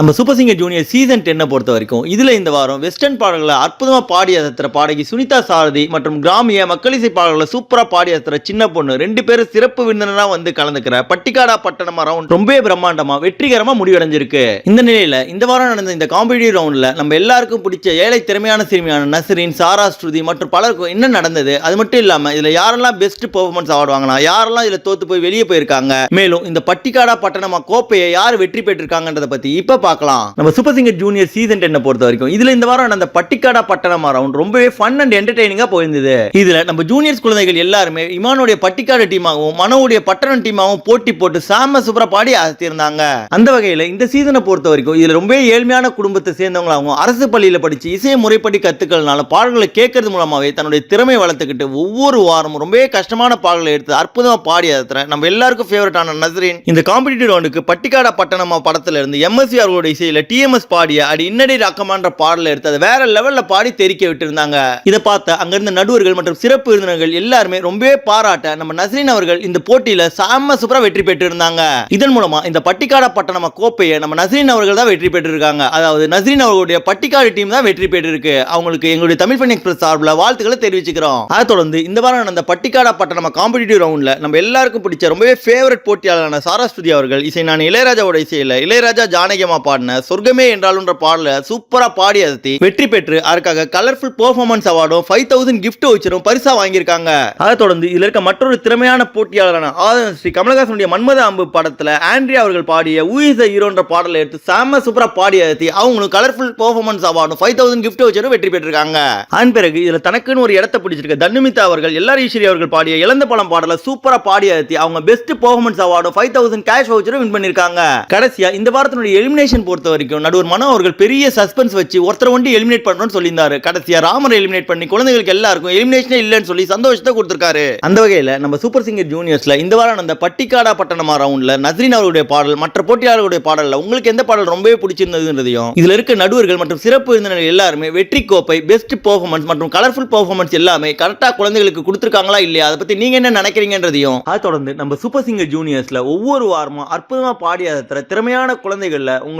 நம்ம super singer junior season டென்னை பொறுத்த வரைக்கும் இதில் இந்த வாரம் வெஸ்டர்ன் பாடல்களை அற்புதமா பாடி அசத்துற பாடகி சுனிதா சாரதி மற்றும் கிராமிய மக்களிசை பாடல்களை சூப்பராக பாடி அசத்துற சின்ன பொண்ணு ரெண்டு பேரும் சிறப்பு விருந்தினராக வந்து கலந்துக்கிற பட்டிக்காடா பட்டணமா ரவுண்ட் ரொம்பவே பிரம்மாண்டமாக வெற்றிகரமாக முடிவடைஞ்சிருக்கு. இந்த நிலையில் இந்த வாரம் நடந்த இந்த காம்படிட்டிவ் ரவுண்டில் நம்ம எல்லாருக்கும் பிடிச்ச ஏழை திறமையான சிறுமியான நசரின் சாரா ஸ்ருதி மற்றும் பலருக்கும் என்ன நடந்தது? அது மட்டும் இல்லாமல் இதில் யாரெல்லாம் பெஸ்ட் பெர்ஃபார்மன்ஸ் அவார்டு வாங்கலாம் யாரெல்லாம் இதில் தோத்து போய் வெளியே போயிருக்காங்க? மேலும் இந்த பட்டிக்காடா பட்டணமா கோப்பையை யார் வெற்றி பெற்றிருக்காங்கன்றதை பற்றி இப்போ பார்க்கலாம். நம்ம சூப்பர் சிங்கர் ஜூனியர் சீசன் டென்னை பொறுத்த வரைக்கும் இதுல இந்த வாரம் அந்த பட்டிக்காடா பட்டணமா ரவுண்ட் ரொம்பவே ஃபன் அண்ட் என்டர்டைனிங்கா போயிருந்தது. இதுல நம்ம ஜூனியர்ஸ் குழந்தைகள் எல்லாருமே இமானுடைய பட்டிக்காடு டீமாகவும் மனோவுடைய பட்டணம் டீமாகவும் போட்டி போட்டு சாம சூப்பரா பாடி அசத்தியிருந்தாங்க அந்த வகையில இந்த சீசனை பொறுத்த வரைக்கும் இதுல ரொம்ப ஏழ்மையான குடும்பத்தை சேர்ந்தவங்களாகவும் அரசு பள்ளியில படிச்சு இசையை முறைப்படி கத்துக்கள்னால பாடல்களை கேட்கறது மூலமாவே தன்னுடைய திறமை வளர்த்துக்கிட்டு ஒவ்வொரு வாரமும் ரொம்பவே கஷ்டமான பாடல்களை எடுத்து அற்புதமா பாடி அசத்துறேன். நம்ம எல்லாருக்கும் ஃபேவரட்டான நசரின் இந்த காம்படிட்டிவ் ரவுண்டுக்கு பட்டிக்காடா பட்டணமா படத்துல இருந்து எம்எஸ்சி அவர்களோட இசையில டிஎம்எஸ் பாடிய அடி இன்னடி ரக்கமான்ற பாடல எடுத்து அதை வேற லெவலில் பாடி தெரிக்க விட்டுருந்தாங்க. இதை பார்த்த அங்கிருந்த நடுவர்கள் மற்றும் சிறப்பு விருந்தினர்கள் எல்லாருமே ரொம்பவே பாராட்ட நம்ம நசரின் அவர்கள் இந்த போட்டியில் சாம சூப்பராக வெற்றி பெற்றிருந்தாங்க. இதன் மூலமா இந்த பட்டிக்காட பட்டணமா கோப்பையை நம்ம நசரின் அவர்கள் தான் வெற்றி பெற்றிருக்காங்க. அதாவது நசரின் அவர்களுடைய பட்டிக்காடு டீம் தான் வெற்றி பெற்றிருக்கு. அவங்களுக்கு எங்களுடைய தமிழ் பண்ணி எக்ஸ்பிரஸ் சார்பில் வாழ்த்துக்களை தெரிவிச்சுக்கிறோம். அதை தொடர்ந்து இந்த வாரம் நடந்த பட்டிக்காடா பட்டணம் காம்படிட்டிவ் ரவுண்டில் நம்ம எல்லாருக்கும் பிடிச்ச ரொம்பவே ஃபேவரட் போட்டியாளரான சாரஸ்வதி அவர்கள் இசை நான் இளையராஜாவோட இசையில் இளையராஜா ஜானகியமா பாடின சொர்க்கமே என்றாலுன்ற பாடல சூப்பரா பாடி அதை வெற்றி பெற்று அதற்காக கலர்ஃபுல் பெர்ஃபார்மன்ஸ் அவார்டும் ஃபைவ் தௌசண்ட் கிஃப்ட் வச்சிரும் பரிசா வாங்கியிருக்காங்க. அதை தொடர்ந்து இதுல இருக்க மற்றொரு திறமையான போட்டியாளரான ஆதன் ஸ்ரீ கமலஹாசனுடைய மன்மத அம்பு படத்துல ஆண்ட்ரியா அவர்கள் பாடிய ஊயிச ஹீரோன்ற பாடலை எடுத்து செம்ம சூப்பரா பாடி அசத்தி அவங்களும் கலர்ஃபுல் பெர்ஃபார்மன்ஸ் அவார்டும் ஃபைவ் தௌசண்ட் கிஃப்ட் வச்சிரும் வெற்றி பெற்றிருக்காங்க. அதன் பிறகு இதுல தனக்குன்னு ஒரு இடத்தை பிடிச்சிருக்க. தன்னுமிதா அவர்கள் எல்லார் ஈஸ்வரி அவர்கள் பாடிய இழந்த பழம் பாடல சூப்பரா பாடி அழுத்தி அவங்க பெஸ்ட் பெர்ஃபார்மன்ஸ் அவார்டும் ஃபைவ் தௌசண்ட் கேஷ் வவுச்சரும் வின் பண்ணிருக்காங்க கடைசியா இந்த வாரத்தினுடைய எலிமினேஷன் பொறுத்த வரைக்கும் நடுவர் மனோ அவர்கள் பெரிய சஸ்பென்ஸ் வச்சு ஒருத்தர் ஒண்டி எலிமினேட் பண்றோம்னு சொல்லியிருந்தாரு. கடைசியாக ராமரை எலிமினேட் பண்ணி குழந்தைகளுக்கு எல்லாருக்கும் எலிமினேஷனே இல்லைன்னு சொல்லி சந்தோஷத்தை கொடுத்துருக்காரு. அந்த வகையில் நம்ம சூப்பர் சிங்கர் ஜூனியர்ஸ்ல இந்த வாரம் நடந்த பட்டிக்காடா பட்டணமா ரவுண்டில் நஸ்ரீன் அவருடைய பாடல் மற்ற போட்டியாளர்களுடைய பாடலில் உங்களுக்கு எந்த பாடல் ரொம்பவே பிடிச்சிருந்ததுன்றதையும் இதுல இருக்க நடுவர்கள் மற்றும் சிறப்பு விருந்தினர்கள் எல்லாருமே வெற்றி கோப்பை பெஸ்ட் பெர்ஃபார்மன்ஸ் மற்றும் கலர்ஃபுல் பெர்ஃபார்மன்ஸ் எல்லாமே கரெக்டாக குழந்தைகளுக்கு கொடுத்துருக்காங்களா இல்லையா? அதை பற்றி நீங்க என்ன நினைக்கிறீங்கன்றதையும் அதை தொடர்ந்து நம்ம சூப்பர் சிங்கர் ஜூனியர்ஸ்ல ஒவ்வொரு வாரமும் அற்புதமா பாடிய திறமையான குழந்தைகளில் உங்களுக்கு